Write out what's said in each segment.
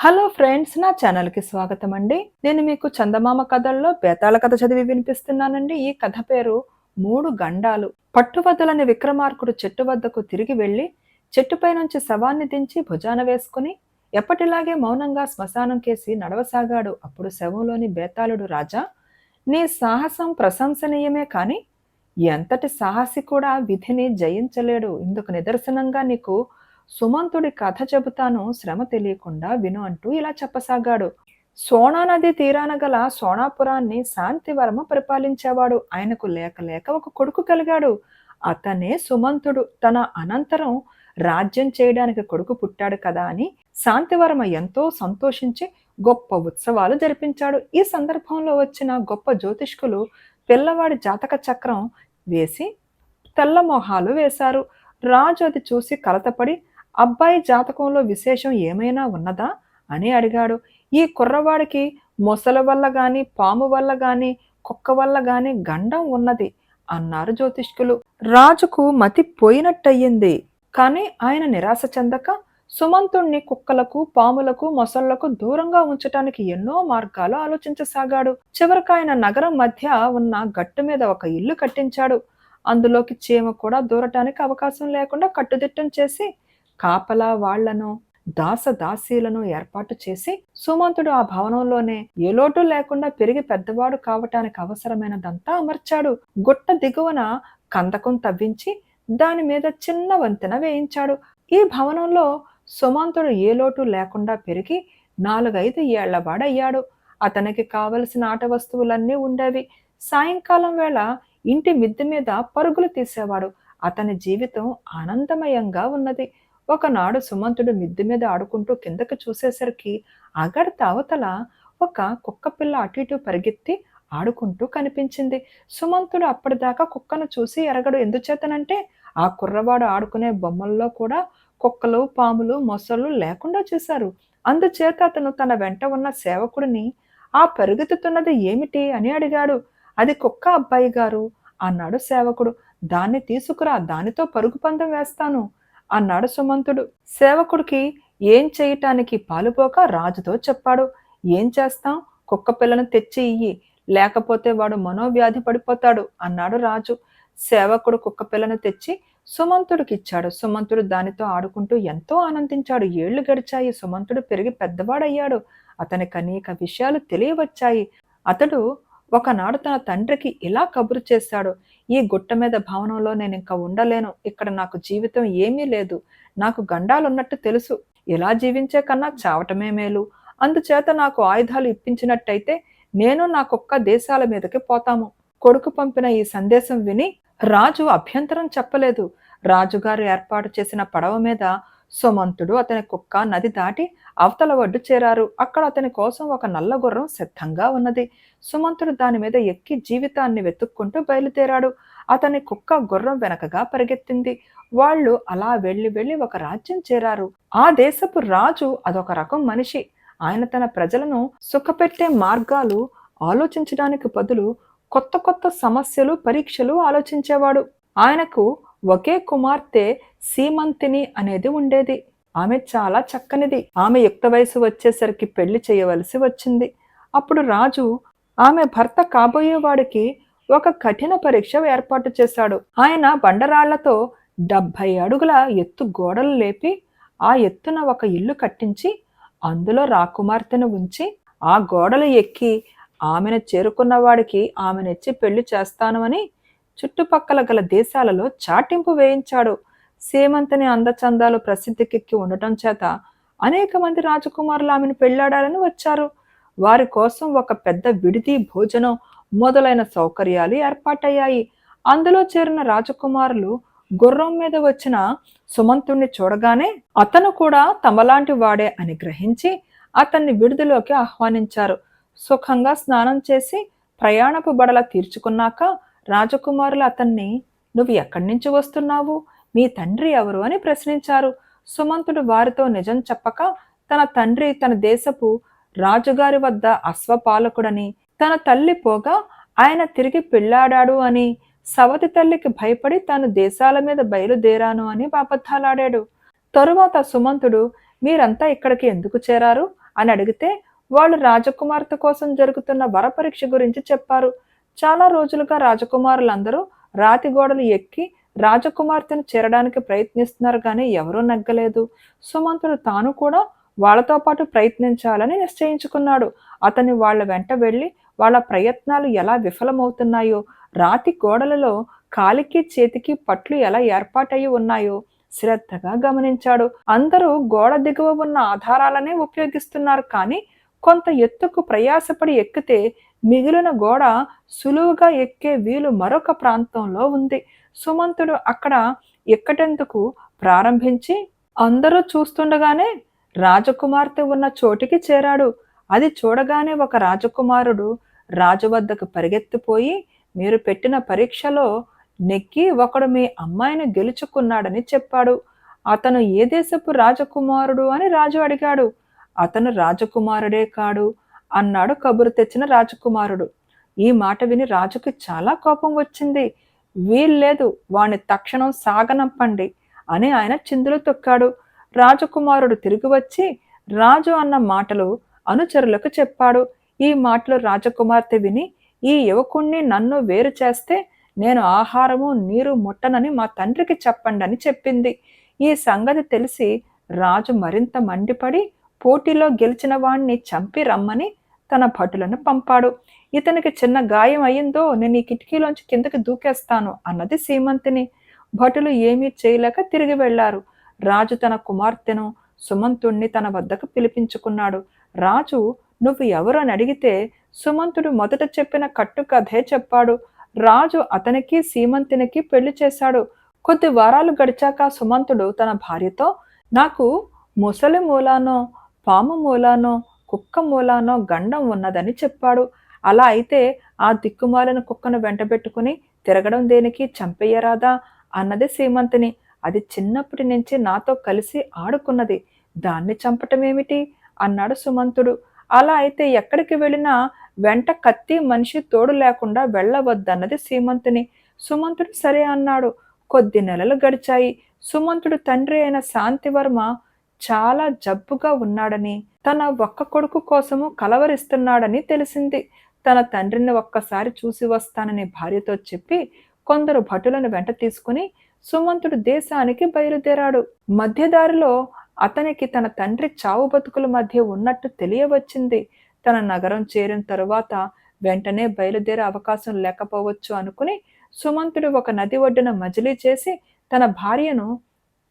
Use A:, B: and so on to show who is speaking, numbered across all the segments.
A: Hello friends నా ఛానల్కి స్వాగతం అండి. నేను మీకు చందమామ కథల్లో బేతాళ కథ చదివి వినిపిస్తున్నానండి. ఈ కథ పేరు మూడు గండాలు. పట్టువదలని విక్రమార్కుడు చెట్టు వద్దకు తిరిగి వెళ్ళి చెట్టుపై నుంచి శవాన్ని దించి భుజాన వేసుకుని ఎప్పటిలాగే మౌనంగా శ్మశానం కేసి నడవసాగాడు. అప్పుడు శవంలోని బేతాళుడు రాజా నీ సాహసం ప్రశంసనీయమే కాని ఎంతటి సాహసి కూడా విధిని జయించలేడు. ఇందుకు నిదర్శనంగా నీకు సుమంతుడి కథ చెబుతాను శ్రమ తెలియకుండా విను అంటూ ఇలా చెప్పసాగాడు. సోనా నది తీరాన గల సోనాపురాన్ని శాంతివర్మ పరిపాలించేవాడు. ఆయనకు లేక లేక ఒక కొడుకు కలిగాడు. అతనే సుమంతుడు. తన అనంతరం రాజ్యం చేయడానికి కొడుకు పుట్టాడు కదా అని శాంతివర్మ ఎంతో సంతోషించి గొప్ప ఉత్సవాలు జరిపించాడు. ఈ సందర్భంలో వచ్చిన గొప్ప జ్యోతిష్కులు పిల్లవాడి జాతక చక్రం వేసి తెల్లమోహాలు వేశారు. రాజు అది చూసి కలతపడి అబ్బాయి జాతకంలో విశేషం ఏమైనా ఉన్నదా? అని అడిగాడు. ఈ కుర్రవాడికి మొసల వల్ల గాని పాము వల్ల గాని కుక్క వల్ల గాని గండం ఉన్నది అన్నారు జ్యోతిష్కులు. రాజుకు మతి పోయినట్టయింది. కానీ ఆయన నిరాశ చెందక సుమంతుణ్ణి కుక్కలకు పాములకు మొసళ్ళకు దూరంగా ఉంచటానికి ఎన్నో మార్గాలు ఆలోచించసాగాడు. చివరికి ఆయన నగరం మధ్య ఉన్న గట్టు మీద ఒక ఇల్లు కట్టించాడు. అందులోకి చీమ కూడా దూరటానికి అవకాశం లేకుండా కట్టుదిట్టం చేసి కాపలా వాళ్ళను దాసదాసీలను ఏర్పాటు చేసి సుమంతుడు ఆ భవనంలోనే ఎలోటు లేకుండా పెరిగి పెద్దవాడు కావటానికి అవసరమైనదంతా అమర్చాడు. గుట్ట దిగువన కందకం తవ్వించి దాని మీద చిన్న వంతెన వేయించాడు. ఈ భవనంలో సుమంతుడు ఏ లోటు లేకుండా పెరిగి నాలుగైదు ఏళ్ళవాడయ్యాడు అతనికి కావలసిన ఆట వస్తువులన్నీ ఉండేవి. సాయంకాలం వేళ ఇంటి మిద్దె మీద పరుగులు తీసేవాడు. అతని జీవితం ఆనందమయంగా ఉన్నది. ఒకనాడు సుమంతుడు మిద్దె మీద ఆడుకుంటూ కిందకి చూసేసరికి అగడత తావతల ఒక కుక్క పిల్ల అటు ఇటు పరిగెత్తి ఆడుకుంటూ కనిపించింది. సుమంతుడు అప్పటిదాకా కుక్కను చూసి ఎరగడు. ఎందుచేతనంటే ఆ కుర్రవాడు ఆడుకునే బొమ్మల్లో కూడా కుక్కలు పాములు మొసళ్ళు లేకుండా చేశారు. అందుచేత అతను తన వెంట ఉన్న సేవకుడిని ఆ పరుగెత్తుతున్నది ఏమిటి? అని అడిగాడు. అది కుక్క అబ్బాయి గారు అన్నాడు సేవకుడు. దాన్ని తీసుకురా దానితో పరుగు పందెం వేస్తాను. అన్నాడు సుమంతుడు. సేవకుడికి ఏం చేయటానికి పాలుపోక రాజుతో చెప్పాడు. ఏం చేస్తాం? కుక్క పిల్లను తెచ్చి ఇయ్యి. లేకపోతే వాడు మనోవ్యాధి పడిపోతాడు అన్నాడు రాజు. సేవకుడు కుక్క పిల్లను తెచ్చి సుమంతుడికి ఇచ్చాడు సుమంతుడు దానితో ఆడుకుంటూ ఎంతో ఆనందించాడు. ఏళ్ళు గడిచాయి. సుమంతుడు పెరిగి పెద్దవాడయ్యాడు. అతనికి అనేక విషయాలు తెలియవచ్చాయి. అతడు ఒకనాడు తన తండ్రికి ఇలా కబురు చేశాడు. ఈ గుట్ట మీద భవనంలో నేను ఇంకా ఉండలేను. ఇక్కడ నాకు జీవితం ఏమీ లేదు. నాకు గండాలున్నట్టు తెలుసు. ఇలా జీవించే కన్నా చావటమే మేలు. అందుచేత నాకు ఆయుధాలు ఇప్పించినట్టయితే నేను నాకొక్క దేశాల మీదకి పోతాము. కొడుకు పంపిన ఈ సందేశం విని రాజు అభ్యంతరం చెప్పలేదు. రాజుగారు ఏర్పాటు చేసిన పడవ మీద సుమంతుడు అతని కుక్క నది దాటి అవతల ఒడ్డు చేరారు. అక్కడ అతని కోసం ఒక నల్ల గుర్రం సిద్ధంగా ఉన్నది. సుమంతుడు దాని మీద ఎక్కి జీవితాన్ని వెతుక్కుంటూ బయలుదేరాడు. అతని కుక్క గుర్రం వెనకగా పరిగెత్తింది. వాళ్ళు అలా వెళ్ళి వెళ్ళి ఒక రాజ్యం చేరారు. ఆ దేశపు రాజు అదొక రకం మనిషి. ఆయన తన ప్రజలను సుఖపెట్టే మార్గాలు ఆలోచించడానికి బదులు కొత్త కొత్త సమస్యలు పరీక్షలు ఆలోచించేవాడు. ఆయనకు ఒకే కుమార్తె సీమంతిని అనేది ఉండేది. ఆమె చాలా చక్కనిది. ఆమె యుక్త వయసు వచ్చేసరికి పెళ్ళి చేయవలసి వచ్చింది. అప్పుడు రాజు ఆమె భర్త కాబోయేవాడికి ఒక కఠిన పరీక్ష ఏర్పాటు చేశాడు. ఆయన బండరాళ్ళతో డెబ్భై అడుగుల ఎత్తు గోడలు లేపి ఆ ఎత్తున ఒక ఇల్లు కట్టించి అందులో రాకుమార్తెను ఉంచి ఆ గోడలు ఎక్కి ఆమెను చేరుకున్న వాడికి ఆమెనిచ్చి పెళ్ళి చేస్తాను అని చుట్టుపక్కల గల దేశాలలో చాటింపు వేయించాడు. సేమంతని అందచందాలు ప్రసిద్ధికెక్కి ఉండటం చేత అనేక మంది రాజకుమారులు ఆమెను పెళ్ళాడాలని వచ్చారు. వారి కోసం ఒక పెద్ద విడిది భోజనం మొదలైన సౌకర్యాలు ఏర్పాటయ్యాయి. అందులో చేరిన రాజకుమారులు గుర్రం మీద వచ్చిన సుమంతుణ్ణి చూడగానే అతను కూడా తమలాంటి వాడే అని గ్రహించి అతన్ని విడుదలోకి ఆహ్వానించారు. సుఖంగా స్నానం చేసి ప్రయాణపు బడల తీర్చుకున్నాక రాజకుమారులు అతన్ని నువ్వు ఎక్కడి నుంచి వస్తున్నావు? మీ తండ్రి ఎవరు అని ప్రశ్నించారు. సుమంతుడు వారితో నిజం చెప్పక తన తండ్రి తన దేశపు రాజుగారి వద్ద అశ్వపాలకుడని తన తల్లి పోగా ఆయన తిరిగి పెళ్ళాడాడు అని సవతి తల్లికి భయపడి తాను దేశాల మీద బయలుదేరాను అని అబద్ధాలాడాడు తరువాత సుమంతుడు మీరంతా ఇక్కడికి ఎందుకు చేరారు? అని అడిగితే వాళ్ళు రాజకుమార్తె కోసం జరుగుతున్న వరపరీక్ష గురించి చెప్పారు. చాలా రోజులుగా రాజకుమారులందరూ రాతి గోడలు ఎక్కి రాజకుమార్తెను చేరడానికి ప్రయత్నిస్తున్నారు కానీ ఎవరూ నగ్గలేదు. సుమంతుడు తాను కూడా వాళ్ళతో పాటు ప్రయత్నించాలని నిశ్చయించుకున్నాడు. అతని వాళ్ళ వెంట వెళ్ళి వాళ్ళ ప్రయత్నాలు ఎలా విఫలమవుతున్నాయో రాతి గోడలలో కాలికి చేతికి పట్లు ఎలా ఏర్పాటయ్యి ఉన్నాయో శ్రద్ధగా గమనించాడు. అందరూ గోడ దిగువ ఉన్న ఆధారాలనే ఉపయోగిస్తున్నారు కానీ కొంత ఎత్తుకు ప్రయాసపడి ఎక్కితే మిగిలిన గోడ సులువుగా ఎక్కే వీలు మరొక ప్రాంతంలో ఉంది. సుమంతుడు అక్కడ ఎక్కటెందుకు? ప్రారంభించి అందరూ చూస్తుండగానే రాజకుమార్తె ఉన్న చోటికి చేరాడు. అది చూడగానే ఒక రాజకుమారుడు రాజు వద్దకు పరిగెత్తిపోయి మీరు పెట్టిన పరీక్షలో నెక్కి ఒకడు మీ అమ్మాయిని గెలుచుకున్నాడని చెప్పాడు. అతను ఏ దేశపు రాజకుమారుడు అని రాజు అడిగాడు. అతను రాజకుమారుడే కాడు అన్నాడు కబురు తెచ్చిన రాజకుమారుడు. ఈ మాట విని రాజుకి చాలా కోపం వచ్చింది. వీల్లేదు వాణ్ణి తక్షణం సాగనంపండి అని ఆయన చిందులు తొక్కాడు. రాజకుమారుడు తిరిగి వచ్చి రాజు అన్న మాటలు అనుచరులకు చెప్పాడు. ఈ మాటలు రాజకుమార్తె విని ఈ యువకుణ్ణి నన్ను వేరు చేస్తే నేను ఆహారము నీరు ముట్టనని మా తండ్రికి చెప్పండి అని చెప్పింది. ఈ సంగతి తెలిసి రాజు మరింత మండిపడి పోటీలో గెలిచిన వాణ్ణి చంపి రమ్మని తన భటులను పంపాడు. ఇతనికి చిన్న గాయం అయిందో నేను ఈ కిటికీలోంచి కిందకి దూకేస్తాను అన్నది సీమంతిని. భటులు ఏమీ చేయలేక తిరిగి వెళ్ళారు. రాజు తన కుమార్తెను సుమంతుణ్ణి తన వద్దకు పిలిపించుకున్నాడు. రాజు నువ్వు ఎవరు అని అడిగితే సుమంతుడు మొదట చెప్పిన కట్టు కథే చెప్పాడు. రాజు అతనికి సీమంతినికి పెళ్ళి చేశాడు. కొద్ది వారాలు గడిచాక సుమంతుడు తన భార్యతో నాకు ముసలి మూలానో పాము మూలానో కుక్క మూలానో గండం ఉన్నదని చెప్పాడు. అలా అయితే ఆ దిక్కుమాలిన కుక్కను వెంటబెట్టుకుని తిరగడం దేనికి చంపేయరాదా అన్నది సీమంతిని అది చిన్నప్పటి నుంచి నాతో కలిసి ఆడుకున్నది. దాన్ని చంపటమేమిటి? అన్నాడు సుమంతుడు. అలా అయితే ఎక్కడికి వెళ్ళినా వెంట కత్తి మనిషి తోడు లేకుండా వెళ్ళవద్దన్నది సీమంతుని సుమంతుడు సరే అన్నాడు. కొద్ది నెలలు గడిచాయి. సుమంతుడు తండ్రి అయిన శాంతివర్మ చాలా జబ్బుగా ఉన్నాడని తన ఒక్క కొడుకు కోసము కలవరిస్తున్నాడని తెలిసింది. తన తండ్రిని ఒక్కసారి చూసి వస్తానని భార్యతో చెప్పి కొందరు భటులను వెంట తీసుకుని సుమంతుడు దేశానికి బయలుదేరాడు. మధ్యదారిలో అతనికి తన తండ్రి చావు బతుకుల మధ్య ఉన్నట్టు తెలియవచ్చింది. తన నగరం చేరిన తరువాత వెంటనే బయలుదేరే అవకాశం లేకపోవచ్చు అనుకుని సుమంతుడు ఒక నది ఒడ్డున మజిలీ చేసి తన భార్యను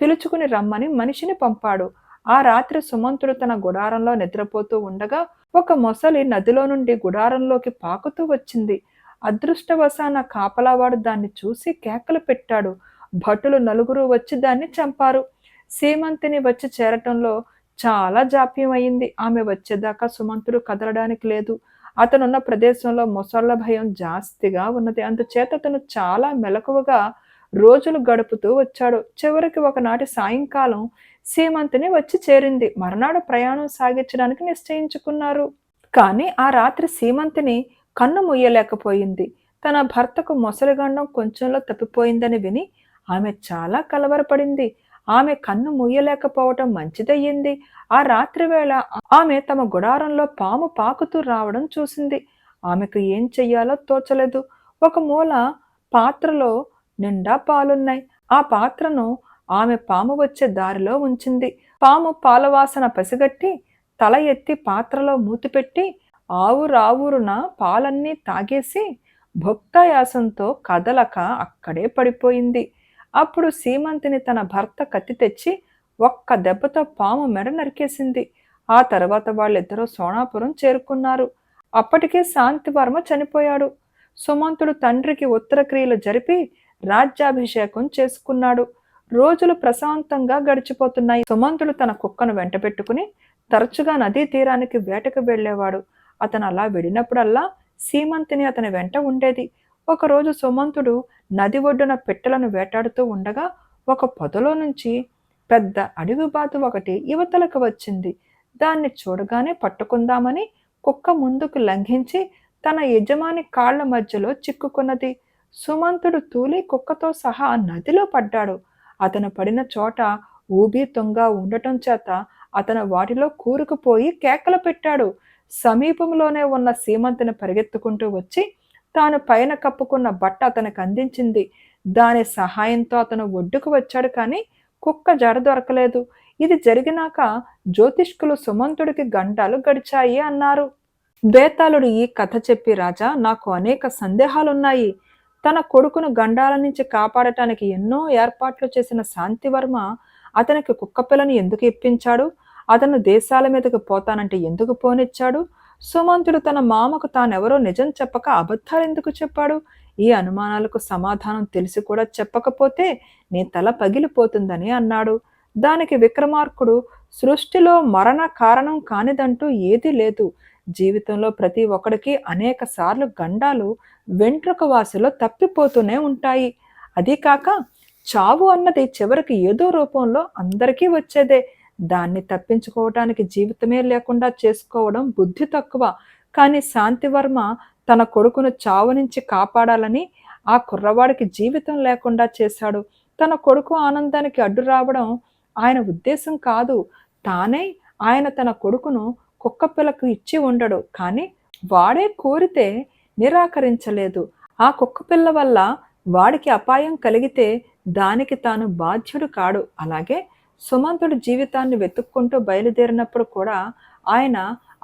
A: పిలుచుకుని రమ్మని మనిషిని పంపాడు. ఆ రాత్రి సుమంతుడు తన గుడారంలో నిద్రపోతూ ఉండగా ఒక మొసలి నదిలో నుండి గుడారంలోకి పాకుతూ వచ్చింది. అదృష్టవశాన కాపలావాడు దాన్ని చూసి కేకలు పెట్టాడు. భటులు నలుగురు వచ్చి దాన్ని చంపారు. సీమంతిని వచ్చి చేరటంలో చాలా జాప్యం అయింది. ఆమె వచ్చేదాకా సుమంతుడు కదలడానికి లేదు. అతనున్న ప్రదేశంలో మొసళ్ళ భయం జాస్తిగా ఉన్నది. అందుచేత అతను చాలా మెలకువగా రోజులు గడుపుతూ వచ్చాడు. చివరికి ఒకనాటి సాయంకాలం సీమంతిని వచ్చి చేరింది. మర్నాడు ప్రయాణం సాగించడానికి నిశ్చయించుకున్నారు. కానీ ఆ రాత్రి సీమంతిని కన్ను ముయ్యలేకపోయింది. తన భర్తకు మొసలిగండం కొంచెంలో తప్పిపోయిందని విని ఆమె చాలా కలవరపడింది. ఆమె కన్ను ముయ్యలేకపోవటం మంచిదయ్యింది. ఆ రాత్రి వేళ ఆమె తమ గుడారంలో పాము పాకుతూ రావడం చూసింది. ఆమెకు ఏం చెయ్యాలో తోచలేదు. ఒక మూల పాత్రలో నిండా పాలున్నాయి. ఆ పాత్రను ఆమె పాము వచ్చే దారిలో ఉంచింది. పాము పాలవాసన పసిగట్టి తల ఎత్తి పాత్రలో మూతిపెట్టి ఆవురావురున పాలన్నీ తాగేసి భక్తాయాసంతో కదలక అక్కడే పడిపోయింది. అప్పుడు సీమంతిని తన భర్త కత్తి తెచ్చి ఒక్క దెబ్బతో పాము మెడ నరికేసింది. ఆ తర్వాత వాళ్ళిద్దరూ సోనాపురం చేరుకున్నారు. అప్పటికే శాంతివర్మ చనిపోయాడు. సుమంతుడు తండ్రికి ఉత్తర క్రియలు జరిపి రాజ్యాభిషేకం చేసుకున్నాడు. రోజులు ప్రశాంతంగా గడిచిపోతున్నాయి. సుమంతుడు తన కుక్కను వెంట పెట్టుకుని తరచుగా నదీ తీరానికి వేటకు వెళ్ళేవాడు. అతను అలా వెళ్ళినప్పుడల్లా సీమంతిని అతని వెంట ఉండేది. ఒకరోజు సుమంతుడు నది ఒడ్డున పిట్టలను వేటాడుతూ ఉండగా ఒక పొదలో నుంచి పెద్ద అడవి బాతు ఒకటి యువతలకు వచ్చింది. దాన్ని చూడగానే పట్టుకుందామని కుక్క ముందుకు లంఘించి తన యజమాని కాళ్ళ మధ్యలో చిక్కుకున్నది. సుమంతుడు తూలి కుక్కతో సహా నదిలో పడ్డాడు. అతను పడిన చోట ఊబి తొంగ ఉండటం చేత అతను వాటిలో కూరుకుపోయి కేకలు పెట్టాడు. సమీపంలోనే ఉన్న సీమంతిని పరిగెత్తుకుంటూ వచ్చి తాను పైన కప్పుకున్న బట్ట అతనికి అందించింది. దాని సహాయంతో అతను ఒడ్డుకు వచ్చాడు కానీ కుక్క జడ దొరకలేదు. ఇది జరిగినాక జ్యోతిష్కులు సుమంతుడికి గంటలు గడిచాయి అన్నారు. బేతాళుడు ఈ కథ చెప్పి రాజా నాకు అనేక సందేహాలున్నాయి. తన కొడుకును గండాల నుంచి కాపాడటానికి ఎన్నో ఏర్పాట్లు చేసిన శాంతివర్మ అతనికి కుక్కపిల్లని ఎందుకు ఇప్పించాడు? అతను దేశాల మీదకి పోతానంటే ఎందుకు పోనిచ్చాడు? సుమంతుడు తన మామకు తానెవరో నిజం చెప్పక అబద్ధాలు ఎందుకు చెప్పాడు? ఈ అనుమానాలకు సమాధానం తెలిసి కూడా చెప్పకపోతే నీ తల పగిలిపోతుందని అన్నాడు. దానికి విక్రమార్కుడు సృష్టిలో మరణ కారణం కానిదంటూ ఏదీ లేదు. జీవితంలో ప్రతి ఒక్కడికి అనేక సార్లు గండాలు వెంట్రుక వాసులో తప్పిపోతూనే ఉంటాయి. అదీ కాక చావు అన్నది చివరికి ఏదో రూపంలో అందరికీ వచ్చేదే. దాన్ని తప్పించుకోవటానికి జీవితమే లేకుండా చేసుకోవడం బుద్ధి తక్కువ. కానీ శాంతివర్మ తన కొడుకును చావు నుంచి కాపాడాలని ఆ కుర్రవాడికి జీవితం లేకుండా చేశాడు. తన కొడుకు ఆనందానికి అడ్డు రావడం ఆయన ఉద్దేశం కాదు. తానే ఆయన తన కొడుకును కుక్కపిల్లకు ఇచ్చి ఉండడు. కానీ వాడే కోరితే నిరాకరించలేదు. ఆ కుక్కపిల్ల వల్ల వాడికి అపాయం కలిగితే దానికి తాను బాధ్యుడు కాడు. అలాగే సుమంతుడు జీవితాన్ని వెతుక్కుంటూ బయలుదేరినప్పుడు కూడా ఆయన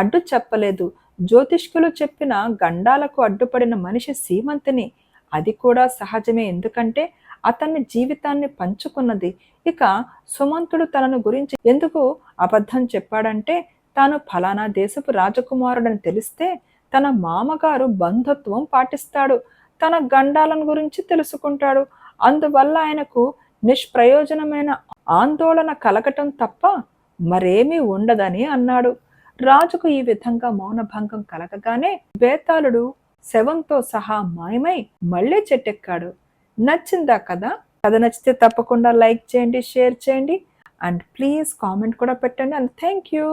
A: అడ్డు చెప్పలేదు. జ్యోతిష్కులు చెప్పిన గండాలకు అడ్డుపడిన మనిషి సీమంతిని. అది కూడా సహజమే. ఎందుకంటే అతన్ని జీవితాన్ని పంచుకున్నది. ఇక సుమంతుడు తనను గురించి ఎందుకు అబద్ధం చెప్పాడంటే తాను ఫలానా దేశపు రాజకుమారుడని తెలిస్తే తన మామగారు బంధుత్వం పాటిస్తాడు. తన గండాలను గురించి తెలుసుకుంటాడు. అందువల్ల ఆయనకు నిష్ప్రయోజనమైన ఆందోళన కలగటం తప్ప మరేమీ ఉండదని అన్నాడు. రాజుకు ఈ విధంగా మౌనభంగం కలగగానే బేతాళుడు శవంతో సహా మాయమై మళ్ళీ చెట్టెక్కాడు. నచ్చిందా కదా కథ నచ్చితే తప్పకుండా లైక్ చేయండి షేర్ చేయండి. అండ్ ప్లీజ్ కామెంట్ కూడా పెట్టండి. And thank you.